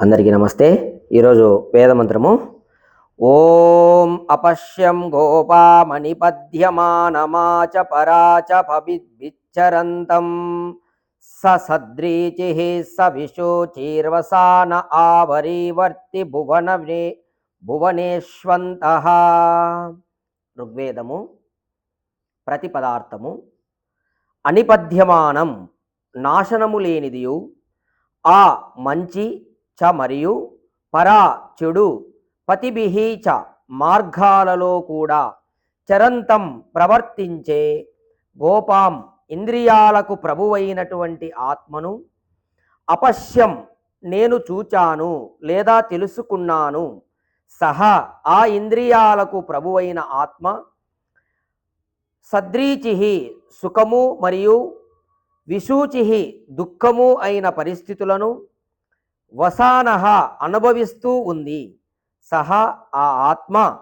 అందరికీ నమస్తే. ఈరోజు వేదమంత్రము. ఓం అపశ్యం గోపామణిపద్యమానమాచ పరాచ పవిద్విచ్చరంతం. స సద్రీచి స విశోచీర్వసాన ఆవరీవర్తి భువన భువనేష్వంత ఋగ్వేదము ప్రతిపదార్థము అనిపద్యమానం నాశనము లేనిదియు ఆ మంచి చ మరియు పరా చెడు పతిభిహి చ మార్గాలలో కూడా చరంతం ప్రవర్తించే గోపాం ఇంద్రియాలకు ప్రభువైనటువంటి ఆత్మను అపశ్యం నేను చూచాను లేదా తెలుసుకున్నాను సహా ఆ ఇంద్రియాలకు ప్రభువైన ఆత్మ సద్రీచి సుఖము మరియు విశూచిహి దుఃఖము అయిన పరిస్థితులను వసానహ అనుభవిస్తూ ఉంది. సహా ఆ ఆత్మ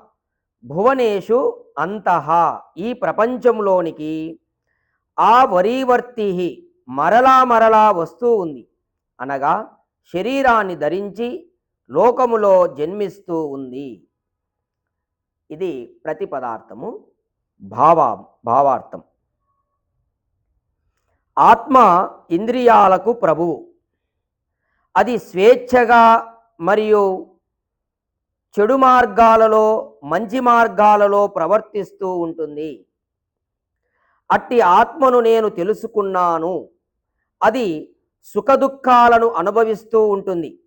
భువనేషు అంతః. ఈ ప్రపంచంలోనికి ఆ వరీవర్తి మరలా మరలా వస్తూ ఉంది. అనగా శరీరాన్ని ధరించి లోకములో జన్మిస్తూ ఉంది. ఇది ప్రతి పదార్థము. భావా భావార్థం. ఆత్మ ఇంద్రియాలకు ప్రభువు అది స్వేచ్ఛగా మరియు చెడు మార్గాలలో మంచి మార్గాలలో ప్రవర్తిస్తూ ఉంటుంది. అట్టి ఆత్మను నేను తెలుసుకున్నాను. అది సుఖదుఖాలను అనుభవిస్తూ ఉంటుంది.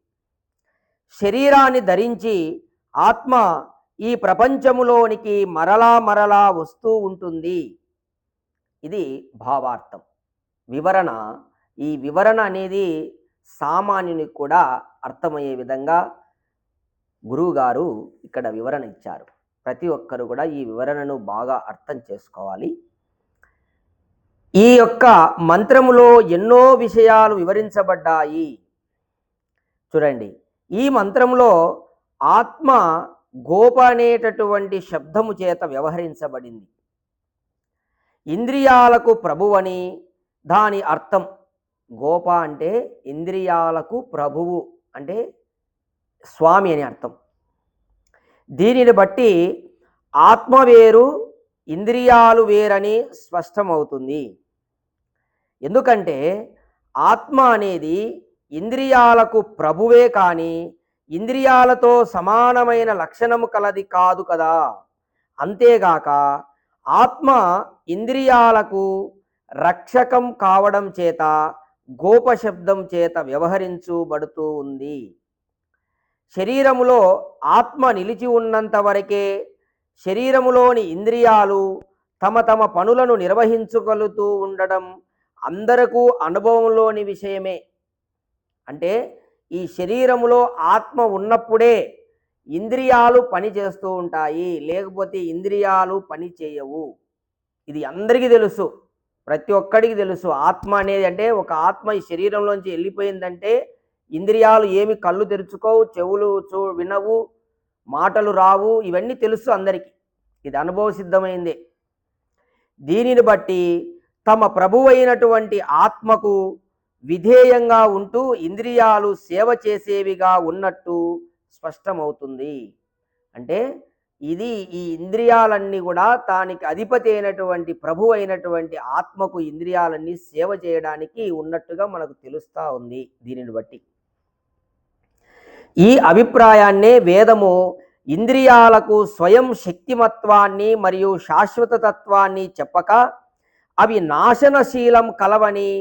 శరీరాన్ని ధరించి ఆత్మ ఈ ప్రపంచములోనికి మరలా మరలా వస్తూ ఉంటుంది. ఇది భావార్థం. వివరణ ఈ వివరణ అనేది సామాన్యునికి కూడా అర్థమయ్యే విధంగా గురువుగారు ఇక్కడ వివరణ ఇచ్చారు. ప్రతి ఒక్కరు కూడా ఈ వివరణను బాగా అర్థం చేసుకోవాలి. ఈ యొక్క మంత్రములో ఎన్నో విషయాలు వివరించబడ్డాయి. చూడండి ఈ మంత్రంలో ఆత్మ గోప అనేటటువంటి శబ్దము చేత వ్యవహరించబడింది. ఇంద్రియాలకు ప్రభువని దాని అర్థం గోప అంటే ఇంద్రియాలకు ప్రభువు అంటే స్వామి అని అర్థం. దీనిని బట్టి ఆత్మ వేరు ఇంద్రియాలు వేరని స్పష్టమవుతుంది. ఎందుకంటే ఆత్మ అనేది ఇంద్రియాలకు ప్రభువే కానీ ఇంద్రియాలతో సమానమైన లక్షణము కలది కాదు కదా. అంతేగాక ఆత్మ ఇంద్రియాలకు రక్షకం కావడం చేత గోప శబ్దం చేత వ్యవహరించుబడుతూ ఉంది. శరీరములో ఆత్మ నిలిచి ఉన్నంత వరకే శరీరములోని ఇంద్రియాలు తమ తమ పనులను నిర్వహించగలుగుతూ ఉండడం అందరకు అనుభవంలోని విషయమే. అంటే ఈ శరీరములో ఆత్మ ఉన్నప్పుడే ఇంద్రియాలు పని చేస్తూ ఉంటాయి లేకపోతే ఇంద్రియాలు పని చేయవు. ఇది అందరికీ తెలుసు ప్రతి ఒక్కడికి తెలుసు. ఆత్మ అనేది అంటే ఒక ఆత్మ ఈ శరీరంలోంచి వెళ్ళిపోయిందంటే ఇంద్రియాలు ఏమి కళ్ళు తెరుచుకోవు చెవులు చూ వినవు మాటలు రావు ఇవన్నీ తెలుసు అందరికీ. ఇది అనుభవ సిద్ధమైందే దీనిని బట్టి తమ ప్రభువైనటువంటి ఆత్మకు విధేయంగా ఉంటూ ఇంద్రియాలు సేవ చేసేవిగా ఉన్నట్టు స్పష్టమవుతుంది. అంటే ఇది ఈ ఇంద్రియాలన్నీ కూడా తానికి అధిపతి అయినటువంటి ప్రభు అయినటువంటి ఆత్మకు ఇంద్రియాలన్నీ సేవ చేయడానికి ఉన్నట్టుగా మనకు తెలుస్తూ ఉంది దీనిని బట్టి. ఈ అభిప్రాయాన్నే వేదము ఇంద్రియాలకు స్వయం శక్తిమత్వాన్ని మరియు శాశ్వత తత్వాన్ని చెప్పక అవి నాశనశీలం కలవని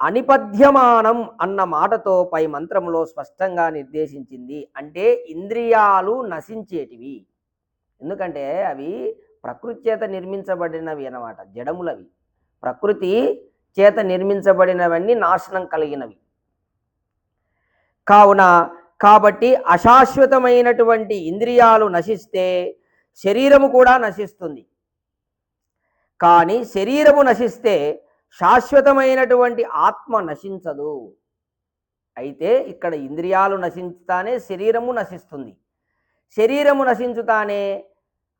అనిపద్యమానం అన్న మాటతో పై మంత్రంలో స్పష్టంగా నిర్దేశించింది. అంటే ఇంద్రియాలు నశించేటివి. ఎందుకంటే అవి ప్రకృతి చేత నిర్మించబడినవి అన్నమాట జడములవి. ప్రకృతి చేత నిర్మించబడినవన్నీ నాశనం కలిగినవి. కావున కాబట్టి అశాశ్వతమైనటువంటి ఇంద్రియాలు నశిస్తే శరీరము కూడా నశిస్తుంది. కానీ శరీరము నశిస్తే శాశ్వతమైనటువంటి ఆత్మ నశించదు. అయితే ఇక్కడ ఇంద్రియాలు నశించుతానే శరీరము నశిస్తుంది. శరీరము నశించుతానే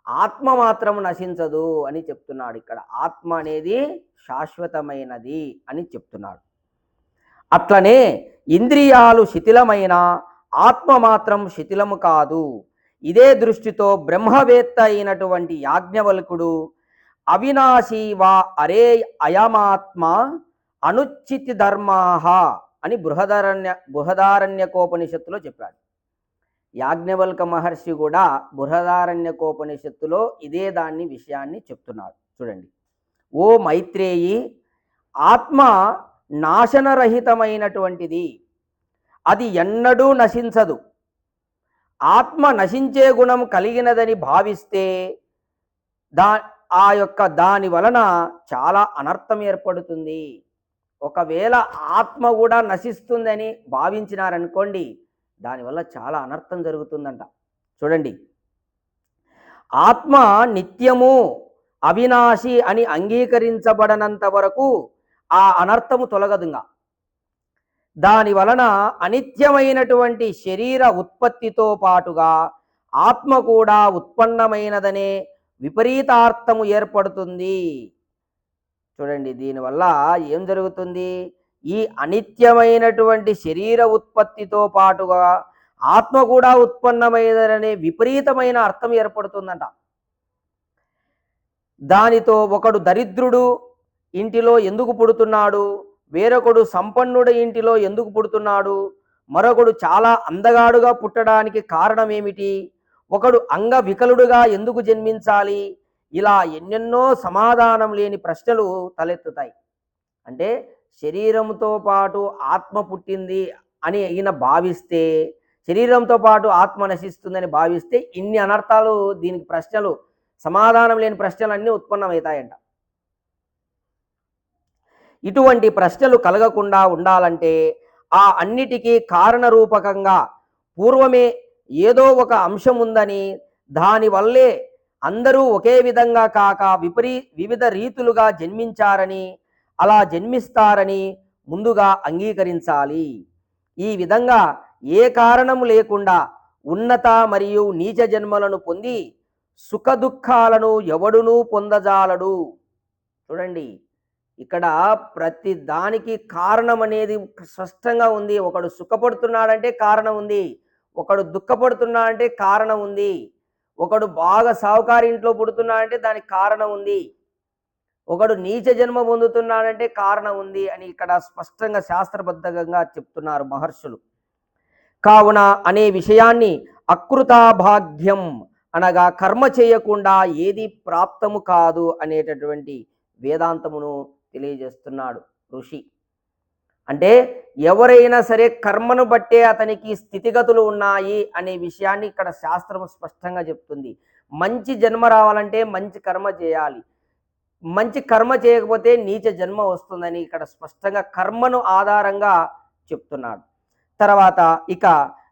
ఆత్మ మాత్రం నశించదు అని చెప్తున్నాడు ఇక్కడ. ఆత్మ అనేది శాశ్వతమైనది అని చెప్తున్నాడు. అట్లనే ఇంద్రియాలు శిథిలమైన ఆత్మ మాత్రం శిథిలము కాదు. ఇదే దృష్టితో బ్రహ్మవేత్త అయినటువంటి యాజ్ఞవల్కుడు అవినాశీ వా అరే అయమాత్మ అనుచితి ధర్మాహ అని బృహదారణ్య బృహదారణ్యకోపనిషత్తులో చెప్పాడు. యాజ్ఞవల్క మహర్షి కూడా బృహదారణ్యకోపనిషత్తులో ఇదే దాన్ని విషయాన్ని చెప్తున్నాడు. చూడండి. ఓ మైత్రేయి ఆత్మ నాశనరహితమైనటువంటిది. అది ఎన్నడూ నశించదు. ఆత్మ నశించే గుణం కలిగినదని భావిస్తే దా ఆ యొక్క దాని వలన చాలా అనర్థం ఏర్పడుతుంది. ఒకవేళ ఆత్మ కూడా నశిస్తుందని భావించినారనుకోండి దానివల్ల చాలా అనర్థం జరుగుతుందంట. చూడండి. ఆత్మ నిత్యము అవినాశి అని అంగీకరించబడనంత వరకు ఆ అనర్థము తొలగదుగా. దాని వలన అనిత్యమైనటువంటి శరీర ఉత్పత్తితో పాటుగా ఆత్మ కూడా ఉత్పన్నమైనదనే విపరీతార్థము ఏర్పడుతుంది. చూడండి దీనివల్ల ఏం జరుగుతుంది? ఈ అనిత్యమైనటువంటి శరీర ఉత్పత్తితో పాటుగా ఆత్మ కూడా ఉత్పన్నమైనదనే విపరీతమైన అర్థం ఏర్పడుతుందంట. దానితో ఒకడు దరిద్రుడు ఇంటిలో ఎందుకు పుడుతున్నాడు? వేరొకడు సంపన్నుడు ఇంటిలో ఎందుకు పుడుతున్నాడు? మరొకడు చాలా అందగాడుగా పుట్టడానికి కారణం ఏమిటి ఒకడు అంగవికలుడుగా ఎందుకు జన్మించాలి? ఇలా ఎన్నెన్నో సమాధానం లేని ప్రశ్నలు తలెత్తుతాయి. అంటే శరీరంతో పాటు ఆత్మ పుట్టింది అని ఈయన భావిస్తే శరీరంతో పాటు ఆత్మ నశిస్తుందని భావిస్తే ఇన్ని అనర్థాలు దీనికి ప్రశ్నలు సమాధానం లేని ప్రశ్నలు అన్నీ ఉత్పన్నమవుతాయంట. ఇటువంటి ప్రశ్నలు కలగకుండా ఉండాలంటే ఆ అన్నిటికీ కారణరూపకంగా పూర్వమే ఏదో ఒక అంశం ఉందని దానివల్లే అందరూ ఒకే విధంగా కాక విపరీ వివిధ రీతులుగా జన్మించారని అలా జన్మిస్తారని ముందుగా అంగీకరించాలి. ఈ విధంగా ఏ కారణం లేకుండా ఉన్నత మరియు నీచ జన్మలను పొంది సుఖదుఖాలను ఎవడునూ పొందజాలడు. చూడండి ఇక్కడ ప్రతి దానికి కారణం అనేది స్పష్టంగా ఉంది. ఒకడు సుఖపడుతున్నాడంటే కారణం ఉంది. ఒకడు దుఃఖపడుతున్నాడంటే కారణం ఉంది. ఒకడు బాగా సావుకారి ఇంట్లో పుడుతున్నాడంటే దానికి కారణం ఉంది. ఒకడు నీచ జన్మ పొందుతున్నాడంటే కారణం ఉంది అని ఇక్కడ స్పష్టంగా శాస్త్రబద్ధంగా చెప్తున్నారు మహర్షులు. కావున అనే విషయాన్ని అకృతాభాగ్యం అనగా కర్మ చేయకుండా ఏది ప్రాప్తము కాదు అనేటటువంటి వేదాంతమును తెలియజేస్తున్నాడు ఋషి. అంటే ఎవరైనా సరే కర్మను బట్టే అతనికి స్థితిగతులు ఉన్నాయి అనే విషయాన్ని ఇక్కడ శాస్త్రం స్పష్టంగా చెప్తుంది. మంచి జన్మ రావాలంటే మంచి కర్మ చేయాలి. మంచి కర్మ చేయకపోతే నీచ జన్మ వస్తుందని ఇక్కడ స్పష్టంగా కర్మను ఆధారంగా చెప్తున్నాడు. తర్వాత ఇక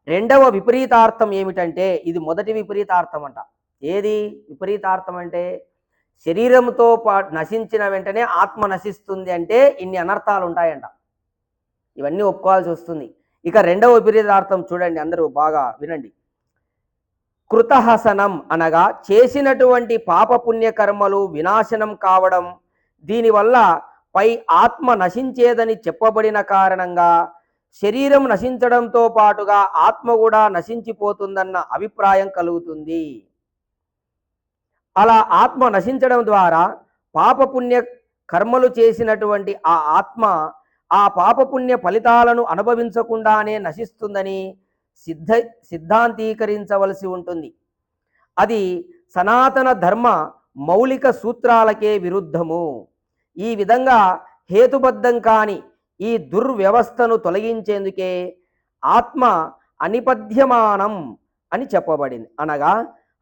రెండవ విపరీతార్థం ఏమిటంటే ఇది మొదటి విపరీతార్థం అంట. ఏది విపరీతార్థం అంటే శరీరంతో పాటు నశించిన వెంటనే ఆత్మ నశిస్తుంది అంటే ఇన్ని అనర్థాలు ఉంటాయంట. ఇవన్నీ ఒప్పుకోవాల్సి వస్తుంది. ఇక రెండవ విపరీతార్థం చూడండి అందరూ బాగా వినండి. కృతహసనం అనగా చేసినటువంటి పాపపుణ్య కర్మలు వినాశనం కావడం దీనివల్ల పై ఆత్మ నశించేదని చెప్పబడిన కారణంగా శరీరం నశించడంతో పాటుగా ఆత్మ కూడా నశించిపోతుందన్న అభిప్రాయం కలుగుతుంది. అలా ఆత్మ నశించడం ద్వారా పాపపుణ్య కర్మలు చేసినటువంటి ఆ ఆత్మ ఆ పాపపుణ్య ఫలితాలను అనుభవించకుండానే నశిస్తుందని సిద్ధ సిద్ధాంతీకరించవలసి ఉంటుంది. అది సనాతన ధర్మ మౌలిక సూత్రాలకే విరుద్ధము. ఈ విధంగా హేతుబద్ధం కాని ఈ దుర్వ్యవస్థను తొలగించేందుకే ఆత్మ అనిపద్యమానం అని చెప్పబడింది. అనగా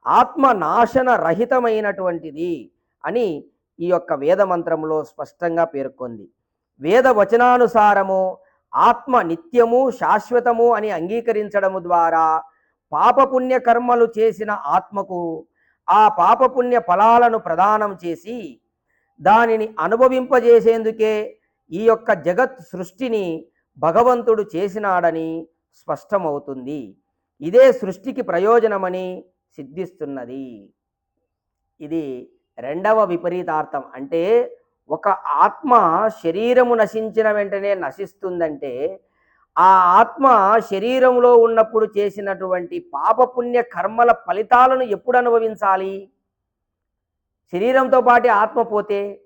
ఆత్మ నాశన రహితమైనటువంటిది అని ఈ యొక్క వేదమంత్రంలో స్పష్టంగా పేర్కొంది. వేద వచనానుసారము ఆత్మ నిత్యము శాశ్వతము అని అంగీకరించడము ద్వారా పాపపుణ్య కర్మలు చేసిన ఆత్మకు ఆ పాపపుణ్య ఫలాలను ప్రదానం చేసి దానిని అనుభవింపజేసేందుకే ఈ యొక్క జగత్ సృష్టిని భగవంతుడు చేసినాడని స్పష్టమవుతుంది. ఇదే సృష్టికి ప్రయోజనమని సిద్ధిస్తున్నది. ఇది రెండవ విపరీతార్థం. అంటే ఒక ఆత్మ శరీరము నశించిన వెంటనే నశిస్తుందంటే ఆ ఆత్మ శరీరంలో ఉన్నప్పుడు చేసినటువంటి పాపపుణ్య కర్మల ఫలితాలను ఎప్పుడు అనుభవించాలి? శరీరంతో పాటు ఆత్మ పోతే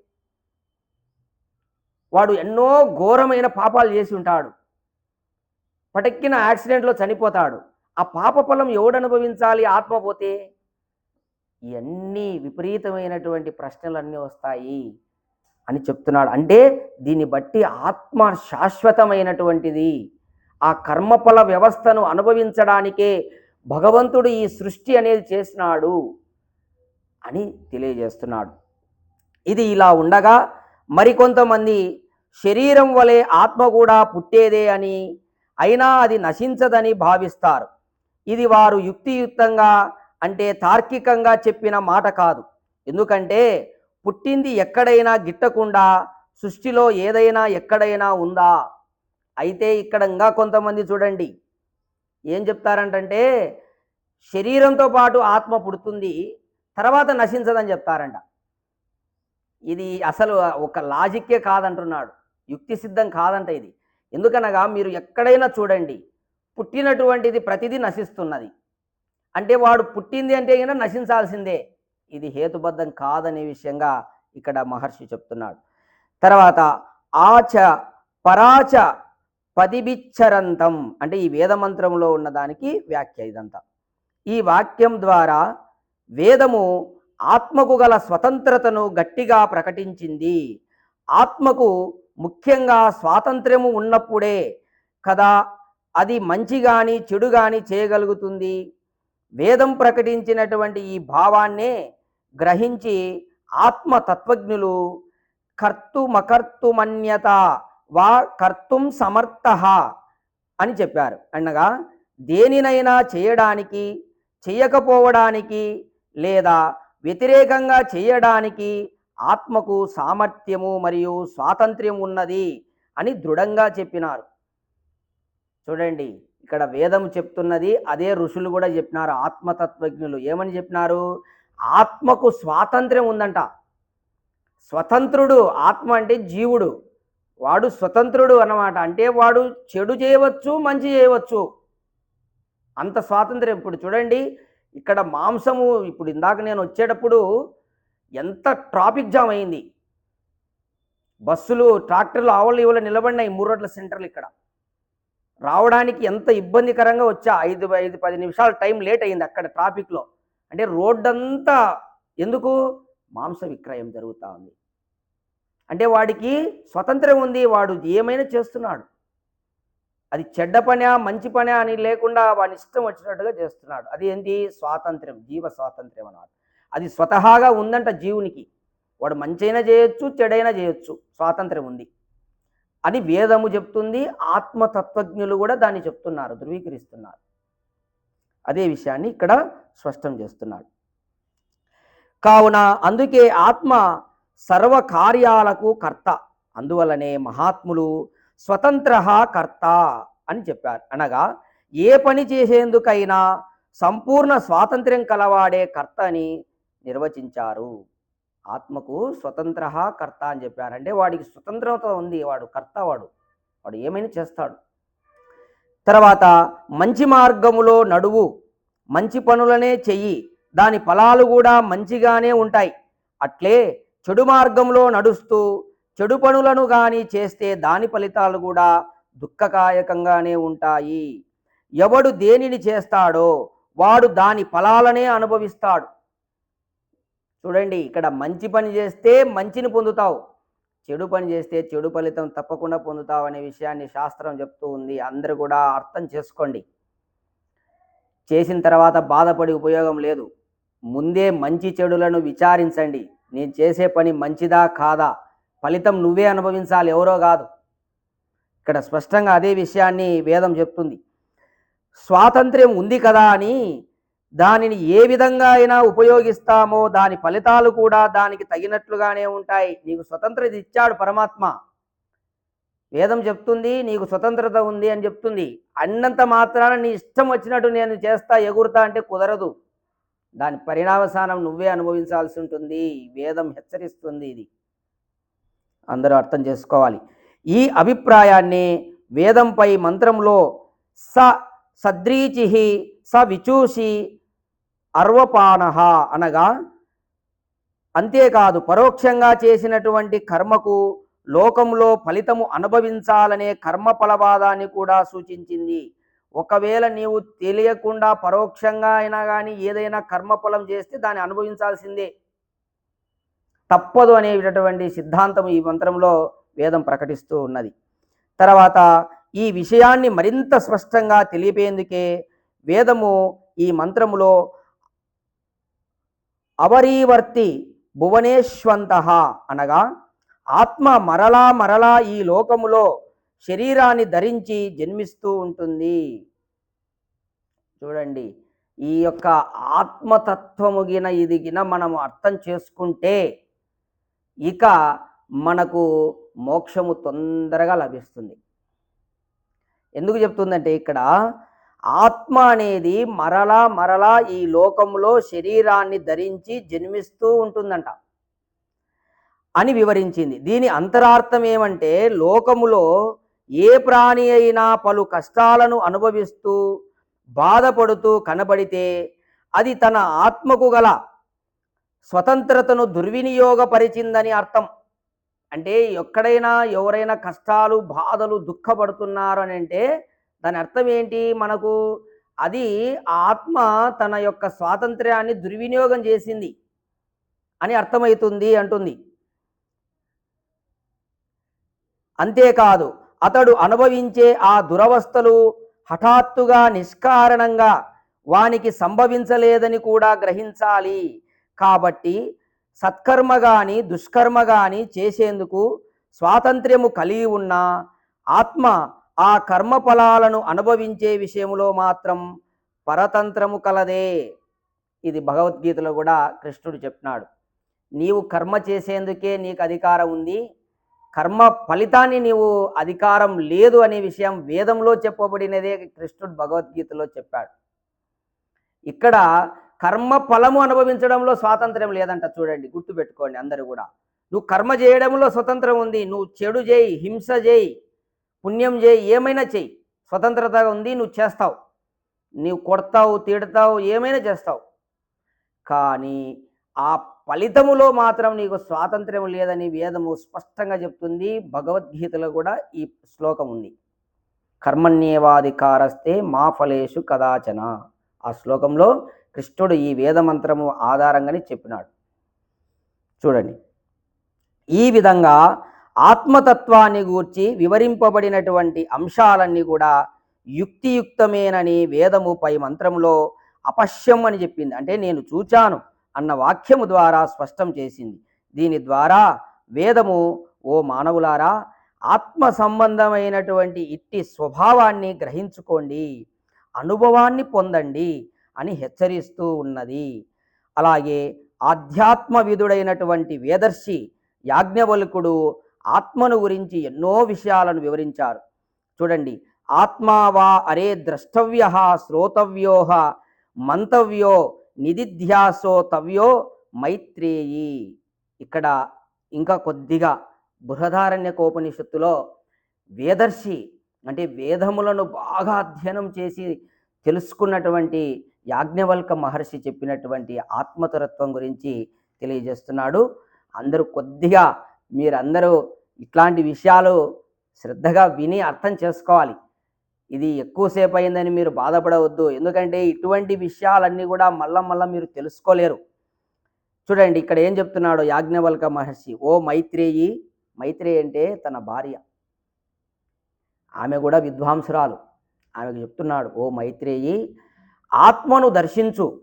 వాడు ఎన్నో ఘోరమైన పాపాలు చేసి ఉంటాడు. పటక్కిన యాక్సిడెంట్లో చనిపోతాడు. ఆ పాప ఫలం ఎవడు అనుభవించాలి? ఆత్మ పోతే? ఇవన్నీ విపరీతమైనటువంటి ప్రశ్నలన్నీ వస్తాయి. అని చెప్తున్నాడు. అంటే దీన్ని బట్టి ఆత్మ శాశ్వతమైనటువంటిది. ఆ కర్మఫల వ్యవస్థను అనుభవించడానికే భగవంతుడు ఈ సృష్టి అనేది చేసినాడు అని తెలియజేస్తున్నాడు. ఇది ఇలా ఉండగా మరికొంతమంది శరీరం వలె ఆత్మ కూడా పుట్టేదే అని అయినా అది నశించదని భావిస్తారు. ఇది వారు యుక్తియుక్తంగా అంటే తార్కికంగా చెప్పిన మాట కాదు. ఎందుకంటే పుట్టింది ఎక్కడైనా గిట్టకుండా సృష్టిలో ఏదైనా ఎక్కడైనా ఉందా? అయితే ఇక్కడ ఇంకా కొంతమంది చూడండి. ఏం చెప్తారంటే శరీరంతో పాటు ఆత్మ పుడుతుంది తర్వాత నశించదని చెప్తారంట. ఇది అసలు ఒక లాజిక్కే కాదంటున్నాడు. యుక్తి సిద్ధం కాదంట ఇది. ఎందుకనగా మీరు ఎక్కడైనా చూడండి పుట్టినటువంటిది ప్రతిదీ నశిస్తున్నది. అంటే వాడు పుట్టింది అంటే అయినా నశించాల్సిందే. ఇది హేతుబద్ధం కాదనే విషయంగా ఇక్కడ మహర్షి చెప్తున్నాడు. తర్వాత ఆచ పరాచ పదిబిచ్చరంతం అంటే ఈ వేదమంత్రంలో ఉన్నదానికి వ్యాఖ్య ఇదంతా. ఈ వాక్యం ద్వారా వేదము ఆత్మకు గల స్వతంత్రతను గట్టిగా ప్రకటించింది. ఆత్మకు ముఖ్యంగా స్వాతంత్ర్యము ఉన్నప్పుడే కదా అది మంచి కానీ చెడు కానీ చేయగలుగుతుంది. వేదం ప్రకటించినటువంటి ఈ భావాన్నే గ్రహించి ఆత్మతత్వజ్ఞులు కర్తుమకర్తుమన్యత వా కర్తుం సమర్థ అని చెప్పారు. అనగా దేనినైనా చేయడానికి చేయకపోవడానికి లేదా వ్యతిరేకంగా చేయడానికి ఆత్మకు సామర్థ్యము మరియు స్వాతంత్ర్యం ఉన్నది అని దృఢంగా చెప్పినారు. చూడండి ఇక్కడ వేదం చెప్తున్నది అదే ఋషులు కూడా చెప్పినారు ఆత్మతత్వజ్ఞులు. ఏమని చెప్పినారు? ఆత్మకు స్వాతంత్ర్యం ఉందంట. స్వతంత్రుడు ఆత్మ అంటే జీవుడు. వాడు స్వతంత్రుడు అన్నమాట. అంటే వాడు చెడు చేయవచ్చు మంచి చేయవచ్చు. అంత స్వాతంత్ర్యం. ఇప్పుడు చూడండి ఇక్కడ మాంసము ఇప్పుడు ఇందాక నేను వచ్చేటప్పుడు ఎంత ట్రాఫిక్ జామ్ అయింది. బస్సులు ట్రాక్టర్లు ఆవలు ఇవలు నిలబడినాయి. మూడు రోడ్ల సెంటర్లు ఇక్కడ. రావడానికి ఎంత ఇబ్బందికరంగా వచ్చా? ఐదు ఐదు పది నిమిషాలు టైం లేట్ అయింది అక్కడ ట్రాఫిక్లో. అంటే రోడ్డంతా ఎందుకు? మాంస విక్రయం జరుగుతూ ఉంది. అంటే వాడికి స్వతంత్రం ఉంది వాడు ఏమైనా చేస్తున్నాడు. అది చెడ్డ పనా మంచి పనా అని లేకుండా వాని ఇష్టం వచ్చినట్టుగా చేస్తున్నాడు. అది ఏంటి? స్వాతంత్ర్యం జీవ స్వాతంత్ర్యం అన్నాడు. అది స్వతహాగా ఉందంట జీవునికి. వాడు మంచైనా చేయొచ్చు చెడైనా చేయొచ్చు స్వాతంత్ర్యం ఉంది. అని వేదము చెప్తుంది ఆత్మతత్వజ్ఞులు కూడా దాన్ని చెప్తున్నారు ధృవీకరిస్తున్నారు. అదే విషయాన్ని ఇక్కడ స్పష్టం చేస్తున్నాడు. కావున అందుకే ఆత్మ సర్వకార్యాలకు కర్త. అందువలనే మహాత్ములు స్వతంత్ర కర్త అని చెప్పారు. అనగా ఏ పని చేసేందుకైనా సంపూర్ణ స్వాతంత్ర్యం కలవాడే కర్త అని నిర్వచించారు. ఆత్మకు స్వతంత్ర కర్త అని చెప్పారంటే వాడికి స్వతంత్రత ఉంది. వాడు కర్త వాడు. వాడు ఏమైనా చేస్తాడు. తర్వాత మంచి మార్గములో నడువు మంచి పనులనే చెయ్యి దాని ఫలాలు కూడా మంచిగానే ఉంటాయి. అట్లే చెడు మార్గంలో నడుస్తూ చెడు పనులను కానీ చేస్తే దాని ఫలితాలు కూడా దుఃఖకాయకంగానే ఉంటాయి. ఎవడు దేనిని చేస్తాడో వాడు దాని ఫలాలనే అనుభవిస్తాడు. చూడండి ఇక్కడ మంచి పని చేస్తే మంచిని పొందుతావు. చెడు పని చేస్తే చెడు ఫలితం తప్పకుండా పొందుతావు అనే విషయాన్ని శాస్త్రం చెప్తూ ఉంది. అందరూ కూడా అర్థం చేసుకోండి. చేసిన తర్వాత బాధపడి ఉపయోగం లేదు. ముందే మంచి చెడులను విచారించండి. నేను చేసే పని మంచిదా కాదా? ఫలితం నువ్వే అనుభవించాలి ఎవరో కాదు. ఇక్కడ స్పష్టంగా అదే విషయాన్ని వేదం చెప్తుంది. స్వాతంత్ర్యం ఉంది కదా అని దానిని ఏ విధంగా అయినా ఉపయోగిస్తామో దాని ఫలితాలు కూడా దానికి తగినట్లుగానే ఉంటాయి. నీకు స్వతంత్రత ఇచ్చాడు పరమాత్మ. వేదం చెప్తుంది నీకు స్వతంత్రత ఉంది అని చెప్తుంది. అన్నంత మాత్రాన నీ ఇష్టం వచ్చినట్టు నేను చేస్తా ఎగురుతా అంటే కుదరదు. దాని పరిణామసానం నువ్వే అనుభవించాల్సి ఉంటుంది. వేదం హెచ్చరిస్తుంది ఇది. అందరూ అర్థం చేసుకోవాలి. ఈ అభిప్రాయాన్ని వేదంపై మంత్రంలో స సద్రీచి స విచూషి అర్వపానహ అనగా అంతేకాదు పరోక్షంగా చేసినటువంటి కర్మకు లోకంలో ఫలితము అనుభవించాలనే కర్మ ఫలవాదాన్ని కూడా సూచించింది. ఒకవేళ నీవు తెలియకుండా పరోక్షంగా అయినా కానీ ఏదైనా కర్మఫలం చేస్తే దాన్ని అనుభవించాల్సిందే. తప్పదు అనేటటువంటి సిద్ధాంతం ఈ మంత్రంలో వేదం ప్రకటిస్తూ ఉన్నది. తర్వాత ఈ విషయాన్ని మరింత స్పష్టంగా తెలియపేందుకే వేదము ఈ మంత్రములో అవరీవర్తి భువనేశ్వంత అనగా ఆత్మ మరలా మరలా ఈ లోకములో శరీరాన్ని ధరించి జన్మిస్తూ ఉంటుంది. చూడండి ఈ యొక్క ఆత్మతత్వము గిన ఇది గిన మనము అర్థం చేసుకుంటే ఇక మనకు మోక్షము తొందరగా లభిస్తుంది. ఎందుకు చెప్తుందంటే ఇక్కడ ఆత్మ అనేది మరలా మరలా ఈ లోకంలో శరీరాన్ని ధరించి జన్మిస్తూ ఉంటుందంట. అని వివరించింది. దీని అంతరార్థం ఏమంటే లోకములో ఏ ప్రాణి అయినా పలు కష్టాలను అనుభవిస్తూ బాధపడుతూ కనబడితే అది తన ఆత్మకు గల స్వతంత్రతను దుర్వినియోగపరిచిందని అర్థం. అంటే ఎక్కడైనా ఎవరైనా కష్టాలు బాధలు దుఃఖపడుతున్నారు అని అంటే దాని అర్థం ఏంటి? మనకు అది ఆత్మ తన యొక్క స్వాతంత్ర్యాన్ని దుర్వినియోగం చేసింది అని అర్థమవుతుంది అంటుంది. అంతేకాదు అతడు అనుభవించే ఆ దురవస్థలు హఠాత్తుగా నిష్కారణంగా వానికి సంభవించలేదని కూడా గ్రహించాలి. కాబట్టి సత్కర్మ కానీ దుష్కర్మ కానీ చేసేందుకు స్వాతంత్ర్యము కలిగి ఉన్న ఆత్మ ఆ కర్మ ఫలాలను అనుభవించే విషయంలో మాత్రం పరతంత్రము కలదే. ఇది భగవద్గీతలో కూడా కృష్ణుడు చెప్పినాడు. నీవు కర్మ చేసేందుకే నీకు అధికారం ఉంది. కర్మ ఫలితాన్ని నీవు అధికారం లేదు అనే విషయం వేదంలో చెప్పబడినదే కృష్ణుడు భగవద్గీతలో చెప్పాడు. ఇక్కడ కర్మ ఫలము అనుభవించడంలో స్వాతంత్రం లేదంట చూడండి గుర్తుపెట్టుకోండి అందరూ కూడా. నువ్వు కర్మ చేయడంలో స్వతంత్రం ఉంది నువ్వు చెడు చేయి హింస చేయి. పుణ్యం చేయి ఏమైనా చేయి. స్వతంత్రత ఉంది నువ్వు చేస్తావు. నీవు కొడతావు తిడతావు ఏమైనా చేస్తావు. కానీ ఆ ఫలితములో మాత్రం నీకు స్వాతంత్ర్యం లేదని వేదము స్పష్టంగా చెప్తుంది. భగవద్గీతలో కూడా ఈ శ్లోకం ఉంది. కర్మణ్యేవాధికారస్తే మా ఫలేషు కదాచన. ఆ శ్లోకంలో కృష్ణుడు ఈ వేదమంత్రము ఆధారంగానే చెప్పినాడు. చూడండి. ఈ విధంగా ఆత్మతత్వాన్ని గూర్చి వివరింపబడినటువంటి అంశాలన్నీ కూడా యుక్తియుక్తమేనని వేదము పై మంత్రంలో అపశ్యం అని చెప్పింది. అంటే నేను చూచాను అన్న వాక్యము ద్వారా స్పష్టం చేసింది. దీని ద్వారా వేదము ఓ మానవులారా ఆత్మ సంబంధమైనటువంటి ఇట్టి స్వభావాన్ని గ్రహించుకోండి అనుభవాన్ని పొందండి అని హెచ్చరిస్తూ ఉన్నది. అలాగే ఆధ్యాత్మ విధుడైనటువంటి వేదర్శి యాజ్ఞవల్కుడు ఆత్మను గురించి ఎన్నో విషయాలను వివరించారు. చూడండి ఆత్మావా అరే ద్రష్టవ్య శ్రోతవ్యోహ మంతవ్యో నిధిధ్యాసో తవ్యో మైత్రేయి. ఇక్కడ ఇంకా కొద్దిగా బృహదారణ్యకోపనిషత్తులో వేదర్శి అంటే వేదములను బాగా అధ్యయనం చేసి తెలుసుకున్నటువంటి యాజ్ఞవల్క మహర్షి చెప్పినటువంటి ఆత్మతరత్వం గురించి తెలియజేస్తున్నాడు. అందరూ కొద్దిగా మీరందరూ ఇట్లాంటి విషయాలు శ్రద్ధగా విని అర్థం చేసుకోవాలి. ఇది ఎక్కువసేపు అయిందని మీరు బాధపడవద్దు. ఎందుకంటే ఇటువంటి విషయాలన్నీ కూడా మళ్ళా మళ్ళా మీరు తెలుసుకోలేరు. చూడండి ఇక్కడ ఏం చెప్తున్నాడు యాజ్ఞవల్క మహర్షి. ఓ మైత్రేయి మైత్రేయి అంటే తన భార్య. ఆమె కూడా విద్వాంసురాలు. ఆమెకు చెప్తున్నాడు ఓ మైత్రేయి ఆత్మను దర్శించు.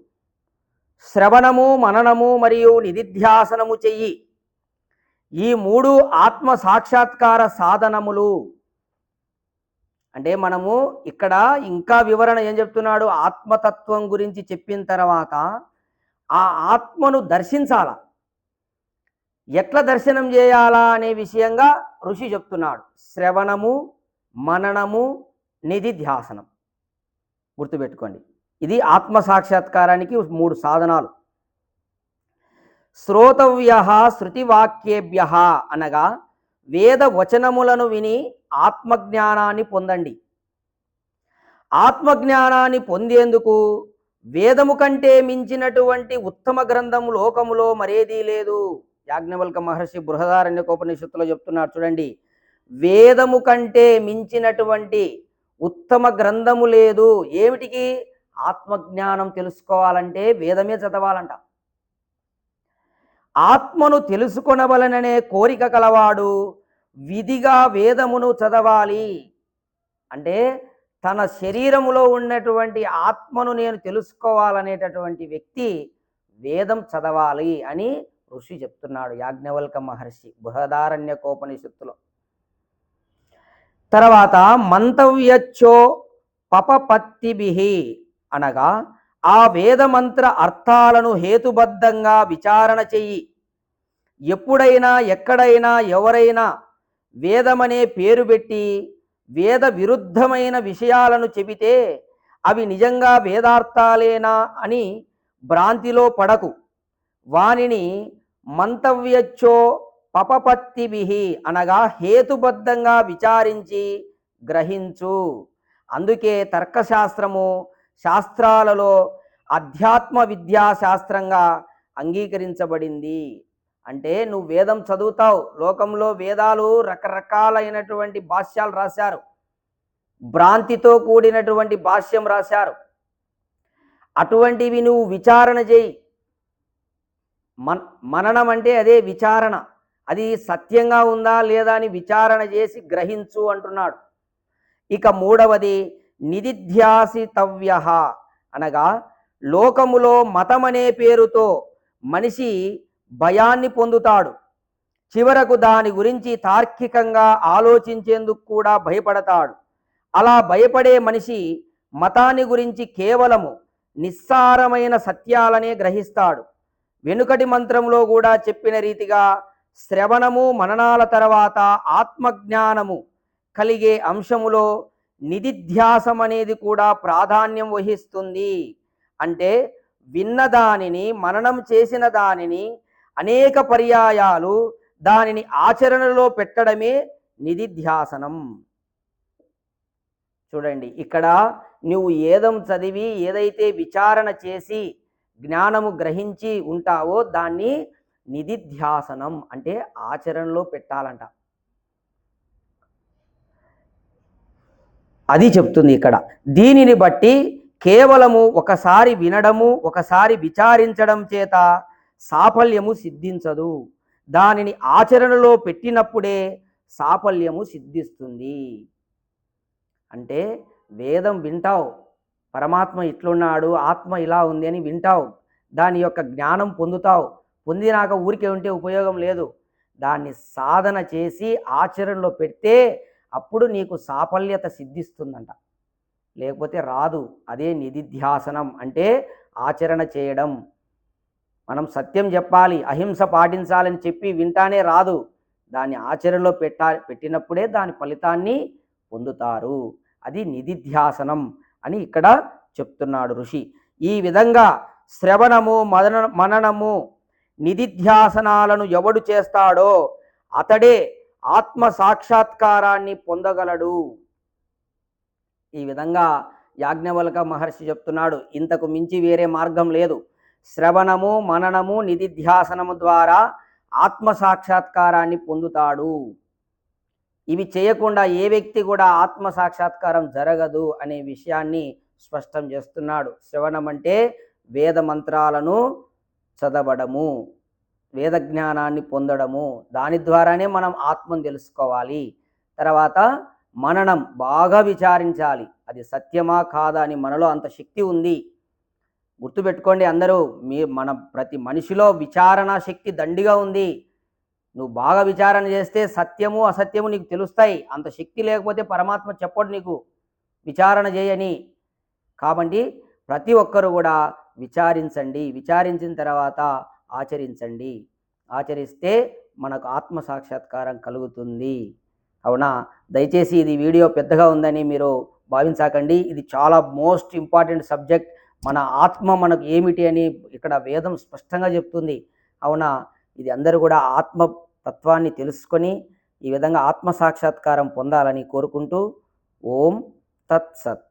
శ్రవణము మననము మరియు నిధిధ్యాసనము చెయ్యి. ఈ మూడు ఆత్మ సాక్షాత్కార సాధనములు. అంటే మనము ఇక్కడ ఇంకా వివరణ ఏం చెప్తున్నాడు? ఆత్మతత్వం గురించి చెప్పిన తర్వాత ఆ ఆత్మను దర్శించాల? ఎట్లా దర్శనం చేయాలా అనే విషయంగా ఋషి చెప్తున్నాడు. శ్రవణము మననము నిధిధ్యాసనం గుర్తుపెట్టుకోండి. ఇది ఆత్మ సాక్షాత్కారానికి మూడు సాధనాలు. శ్రోతవ్య శృతివాక్యేభ్య అనగా వేద వచనములను విని ఆత్మజ్ఞానాన్ని పొందండి. ఆత్మజ్ఞానాన్ని పొందేందుకు వేదము కంటే మించినటువంటి ఉత్తమ గ్రంథం లోకములో మరేదీ లేదు. యాజ్ఞవల్క మహర్షి బృహదారణ్యకోపనిషత్తులో చెప్తున్నారు చూడండి. వేదము కంటే మించినటువంటి ఉత్తమ గ్రంథము లేదు. ఏమిటికి? ఆత్మజ్ఞానం తెలుసుకోవాలంటే వేదమే చదవాలంట. ఆత్మను తెలుసుకొనవలననే కోరిక కలవాడు విధిగా వేదమును చదవాలి. అంటే తన శరీరములో ఉన్నటువంటి ఆత్మను నేను తెలుసుకోవాలనేటటువంటి వ్యక్తి వేదం చదవాలి అని ఋషి చెప్తున్నాడు యాజ్ఞవల్క మహర్షి బృహదారణ్యకోపనిషత్తులో. తర్వాత మంతవ్యచ్చో పపపత్తిభి అనగా ఆ వేదమంత్ర అర్థాలను హేతుబద్ధంగా విచారణ చెయ్యి. ఎప్పుడైనా ఎక్కడైనా ఎవరైనా వేదమనే పేరు పెట్టి వేద విరుద్ధమైన విషయాలను చెబితే అవి నిజంగా వేదార్థాలేనా అని భ్రాంతిలో పడకు. వానిని మంతవ్యచ్చో పపపత్తిభి అనగా హేతుబద్ధంగా విచారించి గ్రహించు. అందుకే తర్కశాస్త్రము శాస్త్రాలలో అధ్యాత్మ విద్యా శాస్త్రంగా అంగీకరించబడింది. అంటే నువ్వు వేదం చదువుతావు. లోకంలో వేదాలు రకరకాలైనటువంటి భాష్యాలు రాశారు. భ్రాంతితో కూడినటువంటి భాష్యం రాశారు. అటువంటివి నువ్వు విచారణ చేయి. మన్ మననం అంటే అదే విచారణ. అది సత్యంగా ఉందా లేదా అని విచారణ చేసి గ్రహించు అంటున్నాడు. ఇక మూడవది నిదిధ్యాసితవ్య. అనగా లోకములో మతమనే పేరుతో మనిషి భయాన్ని పొందుతాడు. చివరకు దాని గురించి తార్కికంగా ఆలోచించేందుకు కూడా భయపడతాడు. అలా భయపడే మనిషి మతాన్ని గురించి కేవలము నిస్సారమైన సత్యాలనే గ్రహిస్తాడు. వెనుకటి మంత్రంలో కూడా చెప్పిన రీతిగా శ్రవణము మననాల తర్వాత ఆత్మజ్ఞానము కలిగే అంశములో నిధిధ్యాసం అనేది కూడా ప్రాధాన్యం వహిస్తుంది. అంటే విన్న దానిని మననం చేసిన దానిని అనేక పర్యాయాలు దానిని ఆచరణలో పెట్టడమే నిధిధ్యాసనం. చూడండి ఇక్కడ నువ్వు ఏదం చదివి ఏదైతే విచారణ చేసి జ్ఞానము గ్రహించి ఉంటావో దాన్ని నిధిధ్యాసనం అంటే ఆచరణలో పెట్టాలంట. అది చెప్తుంది ఇక్కడ. దీనిని బట్టి కేవలము ఒకసారి వినడము ఒకసారి విచారించడం చేత సాఫల్యము సిద్ధించదు. దానిని ఆచరణలో పెట్టినప్పుడే సాఫల్యము సిద్ధిస్తుంది. అంటే వేదం వింటావు పరమాత్మ ఇట్లున్నాడు ఆత్మ ఇలా ఉంది అని వింటావు దాని యొక్క జ్ఞానం పొందుతావు పొందినాక ఊరికే ఉంటే ఉపయోగం లేదు. దాన్ని సాధన చేసి ఆచరణలో పెడితే అప్పుడు నీకు సాఫల్యత సిద్ధిస్తుందంట. లేకపోతే రాదు. అదే నిధిధ్యాసనం అంటే ఆచరణ చేయడం. మనం సత్యం చెప్పాలి. అహింస పాటించాలని చెప్పి వింటానే రాదు. దాన్ని ఆచరణలో పెట్టా పెట్టినప్పుడే దాని ఫలితాన్ని పొందుతారు. అది నిధిధ్యాసనం అని ఇక్కడ చెప్తున్నాడు ఋషి. ఈ విధంగా శ్రవణము మదన మననము నిధిధ్యాసనాలను ఎవడు చేస్తాడో అతడే ఆత్మ సాక్షాత్కారాన్ని పొందగలడు. ఈ విధంగా యాజ్ఞవల్క మహర్షి చెప్తున్నాడు ఇంతకు మించి వేరే మార్గం లేదు. శ్రవణము మననము నిధిధ్యాసనము ద్వారా ఆత్మ సాక్షాత్కారాన్ని పొందుతాడు. ఇవి చేయకుండా ఏ వ్యక్తి కూడా ఆత్మ సాక్షాత్కారం జరగదు అనే విషయాన్ని స్పష్టం చేస్తున్నాడు. శ్రవణం అంటే వేద మంత్రాలను చదవడము. వేద జ్ఞానాన్ని పొందడము దాని ద్వారానే మనం ఆత్మను తెలుసుకోవాలి. తర్వాత మననం బాగా విచారించాలి. అది సత్యమా కాదా అని మనలో అంత శక్తి ఉంది. గుర్తుపెట్టుకోండి అందరూ మీ మన ప్రతి మనిషిలో విచారణ శక్తి దండిగా ఉంది. నువ్వు బాగా విచారణ చేస్తే సత్యము అసత్యము నీకు తెలుస్తాయి. అంత శక్తి లేకపోతే పరమాత్మ చెప్పడు నీకు. విచారణ చేయని. కాబట్టి ప్రతి ఒక్కరు కూడా విచారించండి. విచారించిన తర్వాత ఆచరించండి. ఆచరిస్తే మనకు ఆత్మ సాక్షాత్కారం కలుగుతుంది. అవునా? దయచేసి ఇది వీడియో పెద్దగా ఉందని మీరు భావించకండి. ఇది చాలా మోస్ట్ ఇంపార్టెంట్ సబ్జెక్ట్. మన ఆత్మ మనకు ఏమిటి అని ఇక్కడ వేదం స్పష్టంగా చెప్తుంది. అవునా? ఇది అందరూ కూడా ఆత్మ తత్వాన్ని తెలుసుకొని ఈ విధంగా ఆత్మ సాక్షాత్కారం పొందాలని కోరుకుంటూ ఓం తత్సత్.